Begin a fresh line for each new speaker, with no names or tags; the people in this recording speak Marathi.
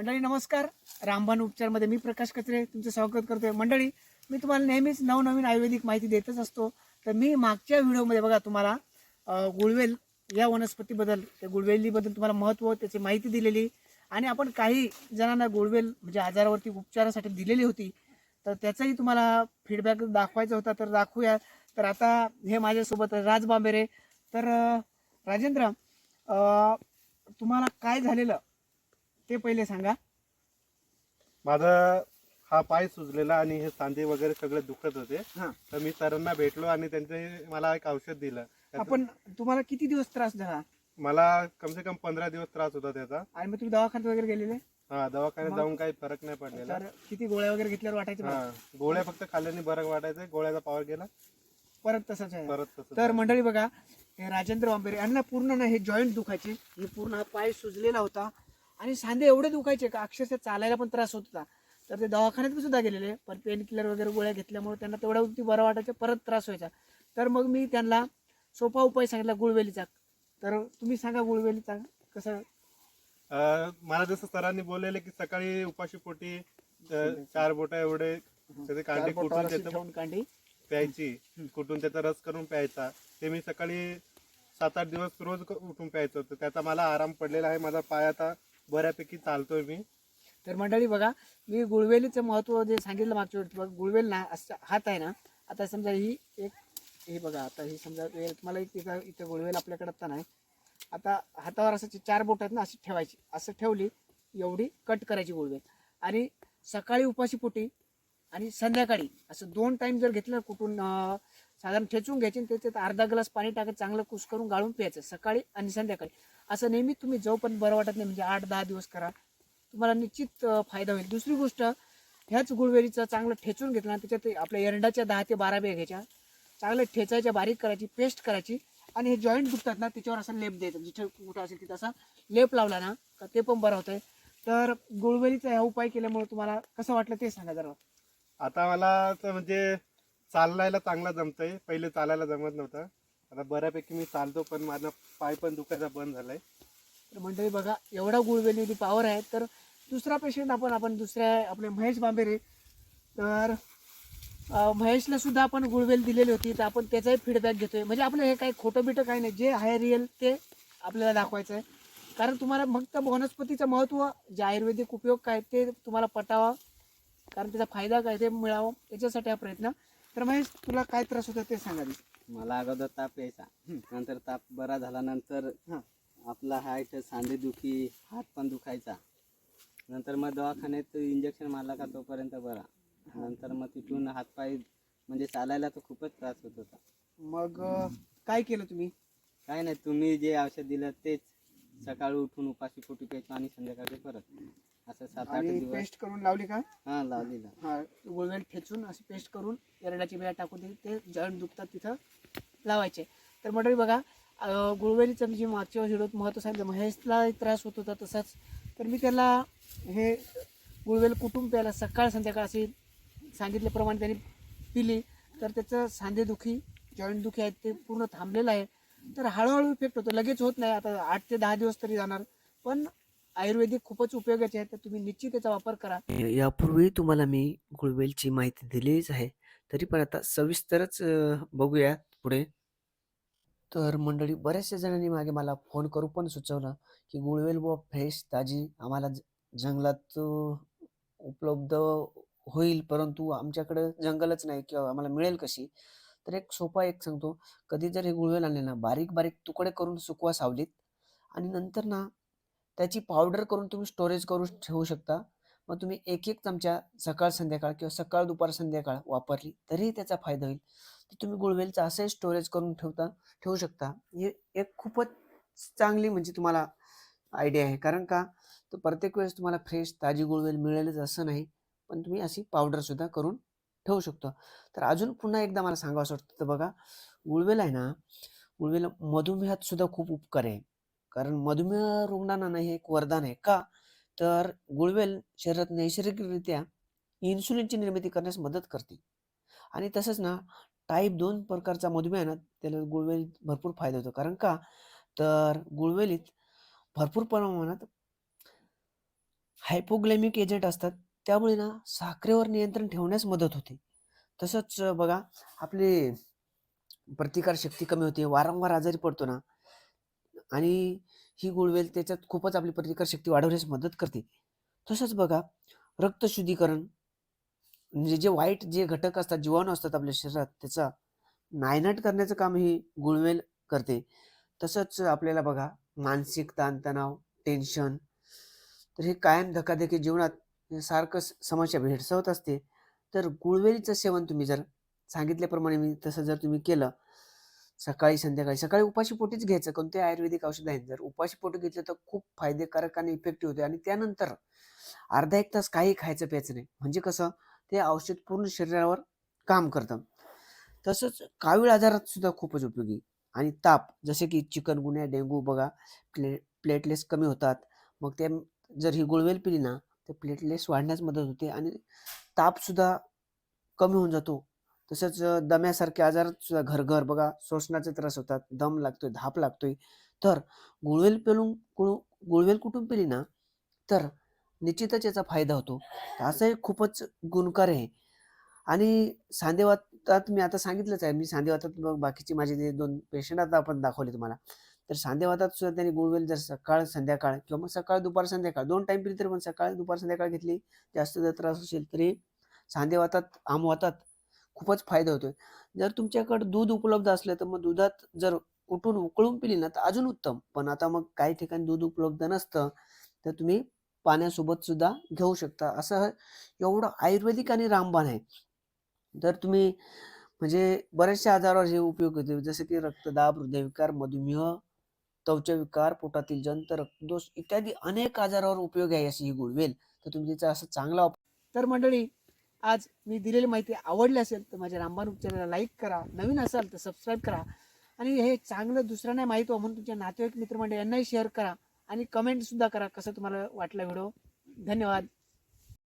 मंडळी नमस्कार. रामबाण उपचारमध्ये मी प्रकाश कचरे तुमचं स्वागत करतोय. मंडळी मी तुम्हाला नेहमीच नवनवीन आयुर्वेदिक माहिती देतच असतो. तर मी मागच्या व्हिडिओमध्ये बघा तुम्हाला गुळवेल या वनस्पतीबद्दल त्या गुळवेलीबद्दल तुम्हाला महत्त्व त्याची माहिती दिलेली. आणि आपण काही जणांना गुळवेल म्हणजे आजारावरती उपचारासाठी दिलेली होती. तर त्याचाही तुम्हाला फीडबॅक दाखवायचा होता तर दाखवूया. तर आता हे माझ्यासोबत राज बांबेरे. तर राजेंद्र तुम्हाला काय झालेलं? ते पहिले सांगा.
माझा हा पाय सुजलेला आणि हे सांधे वगैरे सगळे दुखत होते.
हा.
तर मी सरांना भेटलो आणि त्यांचे मला एक औषध दिलं. त्याचं-
आपण तुम्हाला किती दिवस त्रास झाला?
मला कम से कम पंधरा दिवस त्रास होता त्याचा.
आणि मग तुम्ही दवाखान्यात वगैरे गेलेले?
हा दवाखान्यात
मग?
जाऊन काही फरक नाही पडलेला.
तर किती गोळ्या वगैरे घेतल्यावर वाटायचं बरं?
हा गोळ्या फक्त खाल्ल्याने बरं वाटायचं. गोळ्याचा पावर गेला.
परत तसंच आहे.
परत तसं
तर
झालं.
मंडळी बघा हे राजेंद्र वांबेरे यांना पूर्ण ना हे जॉईंट दुखायचे. हे पूर्ण हा पाय सुजलेला होता. आणि सांधे एवढे दुखायचे का? अक्षरशः चालायला पण त्रास होत होता. तर ते दवाखान्यात पण सुद्धा गेलेले. पण पेन किलर वगैरे गोळ्या घेतल्यामुळे त्यांना तेवढ्या वरती बरं वाटायचं परत त्रास व्हायचा. तर मग मी त्यांना सोपा उपाय सांगितला गुळवेलीचा. तर तुम्ही सांगा गुळवेलीचा कसं?
मला जसं सरांनी बोललेले की सकाळी उपाशी पोटी अं, चार बोटा एवढे त्याचे कांडे त्याचं
ठेवून कांडी.
प्यायची कुठून त्याचा रस करून प्यायचा ते मी सकाळी सात आठ दिवस रोज उठून प्यायचं. होतं त्याचा मला आराम पडलेला आहे माझा पाय आता बऱ्यापैकी चालतोय मी.
तर मंडळी बघा मी गुळवेलीचं महत्त्व जे सांगितलं मागच्या वेळी बघा गुळवेल ना असं हात आहे ना आता समजा ही एक हे बघा आता ही समजा तुम्हाला एक इथं इथं गुळवेल आपल्याकडे आता नाही. आता हातावर असं चार बोट आहेत ना अशी ठेवायची. असं ठेवली एवढी कट करायची गुळवेल. आणि सकाळी उपाशी पोटी आणि संध्याकाळी असं दोन टाईम जर घेतलं कुठून साधारण ठेचून घ्यायचे त्याच्यात अर्धा ग्लास पाणी टाकत चांगलं कुस करून गाळून प्यायचं सकाळी आणि संध्याकाळी. असं नेहमी तुम्ही जोपर्यंत बरं वाटत नाही म्हणजे आठ दहा दिवस करा तुम्हाला निश्चित फायदा होईल. दुसरी गोष्ट ह्याच गुळवेलीचं चांगलं ठेचून घेतलं ना त्याच्यात आपल्या एरंडाच्या दहा ते बारा बिया घ्यायच्या. चांगलं ठेचायच्या बारीक करायची पेस्ट करायची आणि हे जॉईंट दुखतात ना त्याच्यावर असा लेप द्यायचा. म्हणजे जिथे कुठं असेल तिथं असा लेप लावला ना का ते पण बरं होतंय. तर गुळवेलीचा ह्या उपाय केल्यामुळे तुम्हाला कसं वाटलं ते सांगा जरा.
आता मला तर म्हणजे चालायला चांगला जमतंय. पहिले चालायला जमत नव्हतं. आता बऱ्यापैकी मी चालतो पण माझा पाय पण दुखायचा बंद झालाय.
तर मंडळी बघा एवढा गुळवेलीची पॉवर आहे. तर दुसरा पेशंट आपण आपण दुसऱ्या आपले महेश बांबेरे. तर महेशला सुद्धा आपण गुळवेल दिलेली होती तर आपण त्याचाही फीडबॅक घेतोय. म्हणजे आपलं हे काही खोटं बिटं काही नाही. जे आहे रिअल ते आपल्याला दाखवायचं आहे. कारण तुम्हाला फक्त वनस्पतीचं महत्त्व जे आयुर्वेदिक उपयोग काय ते तुम्हाला पटावा. कारण त्याचा फायदा काय ते मिळावं याच्यासाठी हा प्रयत्न. तर महेश तुला काय त्रास होता ते सांगा
मला अगोदर ताप यायचा. नंतर ताप बरा झाल्यानंतर
हा.
आपला हायट सांधे दुखी हात पण दुखायचा. नंतर मग दवाखान्यात इंजेक्शन मारला का तोपर्यंत बरा. नंतर मग तिथून हातपाय म्हणजे चालायला तर खूपच त्रास होत होता.
मग काय केलं तुम्ही?
काय नाही तुम्ही जे औषध दिलं तेच. सकाळी उठून उपाशी पोटी प्यायचो आणि संध्याकाळी परत. असं सात आठ
आणि
दिवस.
पेस्ट करून लावली का?
हा लावलेला
हा गुळवेल ठेचून अशी पेस्ट करून एरडाची बिया टाकून ते- ते जॉईंट दुखतात तिथं. लावायचे. तर मंडळी बघा गुळवेलीचं जे म्हणजे मागच्या व्हिडिओत महत्त्व सांगितलं महेशला त्रास होत होता तसाच. तर मी त्याला हे गुळवेल कुटुंब प्यायला सकाळ संध्याकाळ अशी सांगितल्याप्रमाणे त्यांनी पिली. तर त्याचं सांधेदुखी जॉईंट दुखी आहेत ते पूर्ण थांबलेलं आहे. तर हळूहळू इफेक्ट होतो. लगेच होत नाही. आता आठ ते दहा दिवस तरी जाणार. पण आयुर्वेदिक खूपच उपयोगाचे आहे तर तुम्ही निश्चित त्याचा वापर करा.
यापूर्वी तुम्हाला मी गुळवेलची माहिती दिलीच आहे. तरी पण आता सविस्तरच बघूया पुढे. तर मंडळी बऱ्याचशा जणांनी मागे मला फोन करू पण सुचवलं की गुळवेल व फ्रेश ताजी आम्हाला ज- जंगलात उपलब्ध होईल परंतु आमच्याकडं जंगलच नाही किंवा आम्हाला मिळेल कशी? तर एक सोपा एक सांगतो कधी जर हे गुळवेल आणले ना बारीक बारीक तुकडे करून सुकवा सावलीत आणि नंतर ना त्याची पावडर करून तुम्ही स्टोरेज करून ठेवू शकता. मग तुम्ही एक एक चमचा सकाळ संध्याकाळ किंवा सकाळ दुपार संध्याकाळ वापरली तरीही त्याचा फायदा होईल. तर तुम्ही गुळवेलचा असंही स्टोरेज करून ठेवता ठेवू शकता. हे एक खूपच चांगली म्हणजे तुम्हाला आयडिया आहे. कारण का? तर प्रत्येक वेळेस तुम्हाला फ्रेश ताजी गुळवेल मिळेलच असं नाही. पण तुम्ही अशी पावडर सुद्धा करून ठेवू शकतो. तर अजून पुन्हा एकदा मला सांगावं वाटतं तर बघा गुळवेल आहे ना गुळवेल मधुमेहात सुद्धा खूप उपकार आहे. कारण मधुमेह रुग्णांना नाही हे एक वरदान आहे. का? तर गुळवेल शरीरात नैसर्गिकरित्या इन्सुलिनची निर्मिती करण्यास मदत करते. आणि तसंच ना टाईप दोन प्रकारचा मधुमेह ना त्याला गुळवेल भरपूर फायदा होतो. कारण का? तर गुळवेलीत भरपूर प्रमाणात हायपोग्लेमिक एजंट असतात. त्यामुळे ना साखरेवर नियंत्रण ठेवण्यास मदत होते. तसंच बघा आपली प्रतिकारशक्ती कमी होते वारंवार आजारी पडतो ना. आणि ही गुळवेल त्याच्यात खूपच आपली प्रतिकारशक्ती वाढवण्यास मदत करते. तसंच बघा रक्तशुद्धीकरण म्हणजे जे वाईट जे घटक असतात जीवाणू असतात आपल्या शरीरात त्याचा नायनाट करण्याचं काम ही गुळवेल करते. तसंच आपल्याला बघा मानसिक ताणतणाव टेन्शन तर हे कायम धकाधकी जीवनात सारखं समस्या भेडसावत असते. तर गुळवेलीचं सेवन तुम्ही जर सांगितल्याप्रमाणे मी तसं जर तुम्ही केलं सकाळी संध्याकाळी. सकाळी उपाशी पोटीच घ्यायचं. कोणते आयुर्वेदिक औषध आहेत. जर उपाशी पोटी घेतलं तर खूप फायदेकारक आणि इफेक्टिव्ह होते. आणि त्यानंतर अर्धा एक तास काही खायचं प्यायचं नाही. म्हणजे कसं? ते औषध पूर्ण शरीरावर काम करतं. तसंच कावीळ आजारात सुद्धा खूपच उपयोगी. आणि ताप जसे की चिकनगुन्या डेंगू बघा प्ले प्लेटलेस कमी होतात. मग ते जर ही गुळवेल पिली ना तर प्लेटलेस वाढण्यास मदत होते. आणि तापसुद्धा कमी होऊन जातो. तसंच दम्यासारखे आजार सुद्धा घर घर बघा श्वसनाचे त्रास होतात दम लागतोय धाप लागतोय. तर गुळवेल पेलून गुळ गुळवेल कुठून पेली ना तर निश्चितच याचा फायदा होतो. तर असं हे खूपच गुणकार आहे. आणि सांधेवातात मी आता सांगितलंच आहे मी सांधेवातात मग बाकीचे माझे जे दोन पेशंट आता आपण दाखवले तुम्हाला. तर सांधेवातात सुद्धा त्यांनी गुळवेल जर सकाळ संध्याकाळ किंवा मग सकाळ दुपार संध्याकाळ दोन टाईम पिली तरी पण सकाळ दुपार संध्याकाळ घेतली जास्त जर त्रास असेल तरी सांधेवातात आमवातात खूपच फायदा होतोय. जर तुमच्याकडे दूध उपलब्ध असलं तर मग दुधात जर उठून उकळून पिली ना तर अजून उत्तम. पण आता मग काही ठिकाणी दूध उपलब्ध नसतं तर तुम्ही पाण्यासोबत सुद्धा घेऊ शकता. असं एवढं आयुर्वेदिक आणि रामबाण आहे. तर तुम्ही म्हणजे बऱ्याचशा आजारावर हे उपयोग होते जसे की रक्तदाब हृदयविकार मधुमेह त्वचाविकार पोटातील जंत रक्तदोष इत्यादी अनेक आजारावर उपयोग आहे अशी ही गुळवेल. तर तुम्ही तिचा असं चांगला
तर मंडळी आज मी दिलेली माहिती आवडली असेल तर माझ्या रामबाण उपचाराला लाईक करा. नवीन असाल तर सबस्क्राईब करा. आणि हे चांगलं दुसऱ्यांना माहीत व्हावं म्हणून तुमच्या नातेवाईक मित्रमंडळी यांनाही शेअर करा. आणि कमेंटसुद्धा करा कसं तुम्हाला वाटला व्हिडिओ धन्यवाद.